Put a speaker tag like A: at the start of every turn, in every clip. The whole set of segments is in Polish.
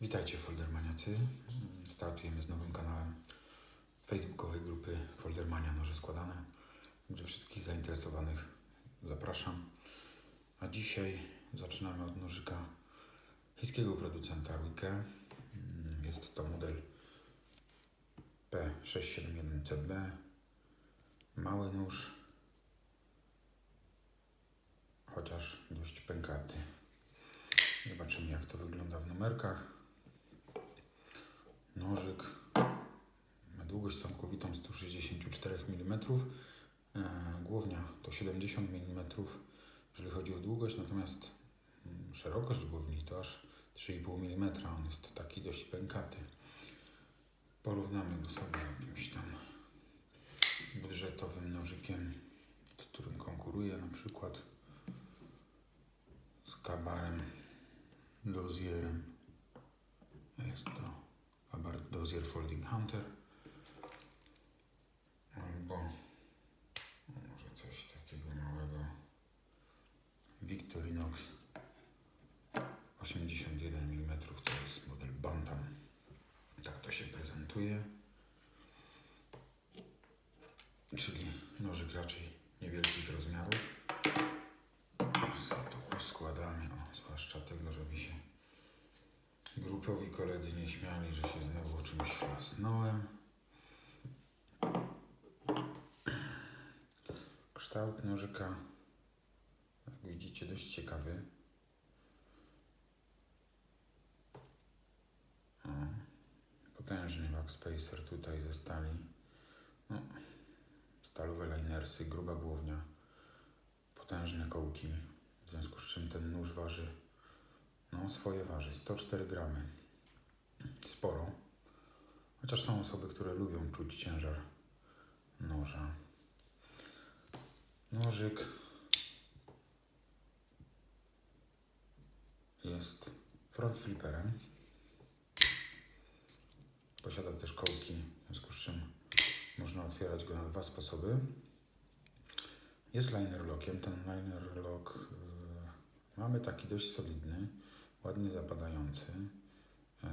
A: Witajcie Foldermaniacy. Startujemy z nowym kanałem facebookowej grupy Foldermania Noże Składane, gdzie wszystkich zainteresowanych zapraszam. A dzisiaj zaczynamy od nożyka chińskiego producenta Ruike. Jest to model P671CB. Mały nóż, chociaż dość pękaty. Zobaczymy jak to wygląda w numerkach. Nożyk ma długość całkowitą 164 mm. E, Głownia to 70 mm, jeżeli chodzi o długość, natomiast mm, szerokość głowni to aż 3,5 mm. On jest taki dość pękaty. Porównamy go sobie z jakimś tam budżetowym nożykiem, z którym konkuruje na przykład z kabarem dozierem. Jest to kabar dozier Folding Hunter albo może coś takiego małego Victorinox 81 mm to jest model Bantam. Tak to się prezentuje. Czyli nożyk raczej niewielkich rozmiarów. To poskładamy, o, zwłaszcza tego, żeby się grupowi koledzy nie śmiali, że się znowu czymś chlasnąłem. Kształt nożyka, jak widzicie, dość ciekawy. Potężny backspacer tutaj ze stali. No, stalowe linersy, gruba głownia, potężne kołki, w związku z czym ten nóż waży no, swoje waży 104 gramy. Sporo. Chociaż są osoby, które lubią czuć ciężar noża. Nożyk jest front flipperem. Posiada też kołki, w związku z czym można otwierać go na dwa sposoby. Jest liner lockiem. Ten liner lock yy, mamy taki dość solidny ładnie zapadający. E,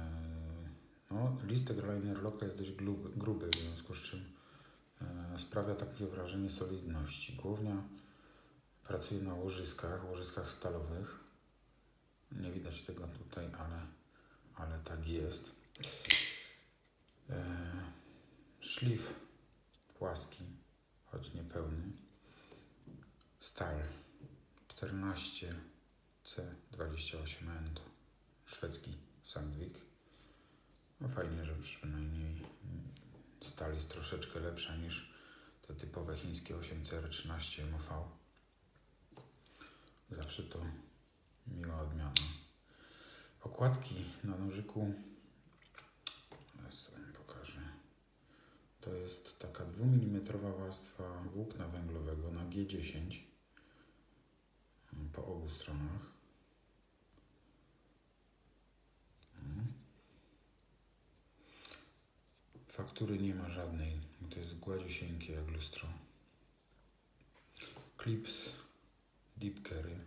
A: no, listek liner locka jest dość gruby, gruby, w związku z czym e, sprawia takie wrażenie solidności. Głównia pracuje na łożyskach, łożyskach stalowych. Nie widać tego tutaj, ale, ale tak jest. E, szlif płaski, choć niepełny. Stal 14 C28N to szwedzki Sandvik. No fajnie, że przynajmniej stal jest troszeczkę lepsza niż te typowe chińskie 8CR13 MOV. Zawsze to miła odmiana. Okładki na nożyku sobie pokażę. To jest taka 2 mm warstwa włókna węglowego na G10 po obu stronach. Faktury nie ma żadnej, to jest gładziusieńkie jak lustro. Clips Deep Carry,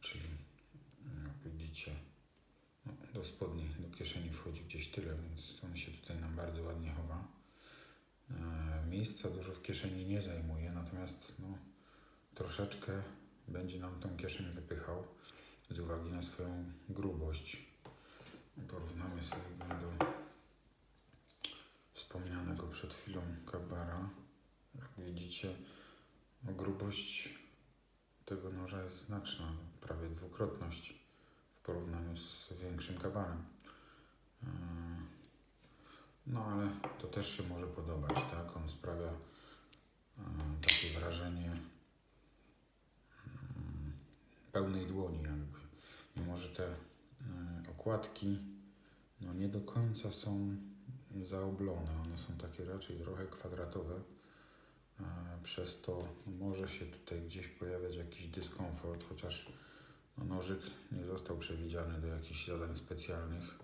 A: czyli jak widzicie no, do spodni, do kieszeni wchodzi gdzieś tyle, więc on się tutaj nam bardzo ładnie chowa. Miejsca dużo w kieszeni nie zajmuje, natomiast no, troszeczkę będzie nam tą kieszeń wypychał z uwagi na swoją grubość. Porównamy sobie do wspomnianego przed chwilą kabara. Jak widzicie, no, grubość tego noża jest znaczna, prawie dwukrotność w porównaniu z większym kabarem. No ale to też się może podobać, tak? On sprawia e, takie wrażenie mm, pełnej dłoni jakby. Mimo, że te E, okładki no nie do końca są zaoblone. One są takie raczej trochę kwadratowe. E, przez to może się tutaj gdzieś pojawiać jakiś dyskomfort, chociaż no, nożyk nie został przewidziany do jakichś zadań specjalnych,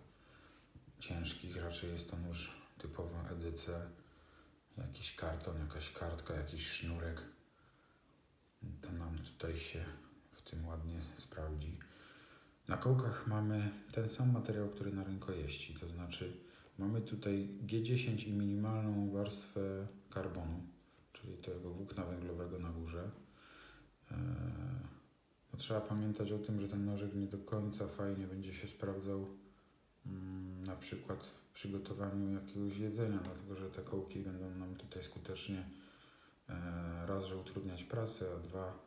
A: ciężkich. Raczej jest to nóż typowo EDC, jakiś karton, jakaś kartka, jakiś sznurek. To nam tutaj się w tym ładnie sprawdzi. Na kołkach mamy ten sam materiał, który na rękojeści, to znaczy mamy tutaj G10 i minimalną warstwę karbonu, czyli tego włókna węglowego na górze. Eee, No, trzeba pamiętać o tym, że ten nożyk nie do końca fajnie będzie się sprawdzał na przykład w przygotowaniu jakiegoś jedzenia, dlatego że te kołki będą nam tutaj skutecznie e, raz, że utrudniać pracę, a dwa,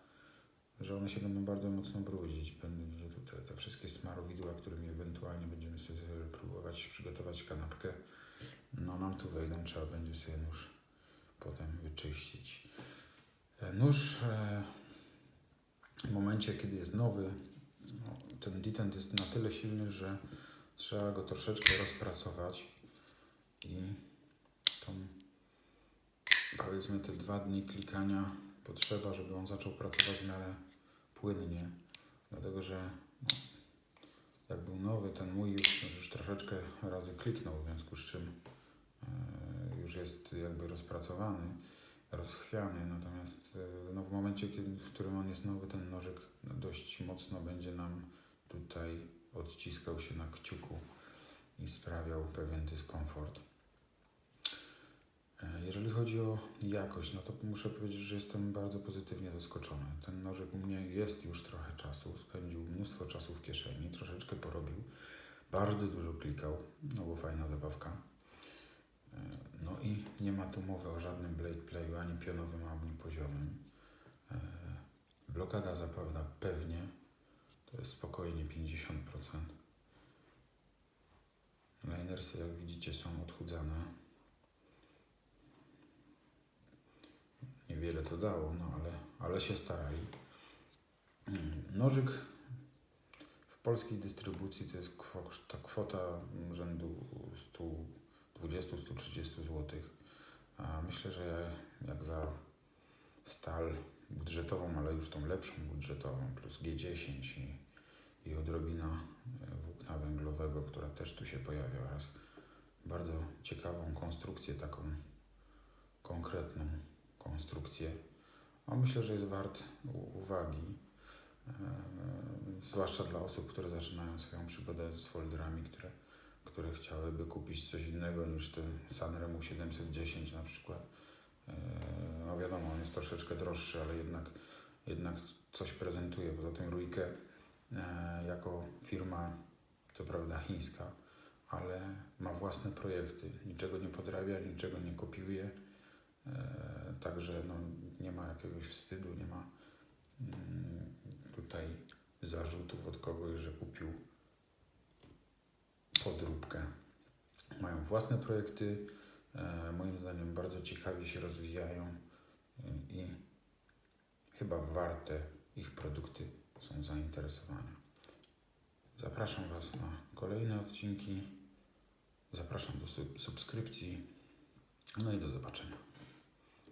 A: że one się będą bardzo mocno brudzić. Będzie tutaj te wszystkie smarowidła, którymi ewentualnie będziemy sobie próbować przygotować kanapkę, no nam tu wejdą, trzeba będzie sobie nóż potem wyczyścić. E, Nóż e, w momencie, kiedy jest nowy, no, ten detent jest na tyle silny, że trzeba go troszeczkę rozpracować i tą, powiedzmy te dwa dni klikania potrzeba, żeby on zaczął pracować w miarę płynnie, dlatego że no, jak był nowy, ten mój już, już troszeczkę razy kliknął, w związku z czym e, już jest jakby rozpracowany, rozchwiany, natomiast e, no, w momencie, kiedy, w którym on jest nowy, ten nożyk dość mocno będzie nam tutaj odciskał się na kciuku i sprawiał pewien dyskomfort. E, Jeżeli chodzi o jakość, no to muszę powiedzieć, że jestem bardzo pozytywnie zaskoczony. Ten nożyk u mnie jest już trochę czasu, spędził mnóstwo czasu w kieszeni, troszeczkę porobił, bardzo dużo klikał, no bo fajna zabawka. E, No i nie ma tu mowy o żadnym blade playu, ani pionowym, ani poziomym. E, Blokada zapewne pewnie, to jest spokojnie 50%. Linersy, jak widzicie, są odchudzane. Niewiele to dało, no ale, ale się starali. Nożyk w polskiej dystrybucji to jest ta kwota rzędu 120-130 zł. A myślę, że ja jak za stal budżetową, ale już tą lepszą budżetową, plus G10 i, i odrobina e, włókna węglowego, która też tu się pojawia oraz bardzo ciekawą konstrukcję, taką konkretną konstrukcję. A myślę, że jest wart uwagi, e, zwłaszcza dla osób, które zaczynają swoją przygodę z folderami, które, które chciałyby kupić coś innego niż ten Sanremo 710 na przykład. E, No wiadomo, on jest troszeczkę droższy, ale jednak, jednak coś prezentuje. Poza tym Ruike e, jako firma, co prawda chińska, ale ma własne projekty. Niczego nie podrabia, niczego nie kopiuje. E, Także no, nie ma jakiegoś wstydu, nie ma mm, tutaj zarzutów od kogoś, że kupił podróbkę. Mają własne projekty, e, moim zdaniem bardzo ciekawie się rozwijają i chyba warte ich produkty są zainteresowania. Zapraszam Was na kolejne odcinki. Zapraszam do sub- subskrypcji. No i do zobaczenia.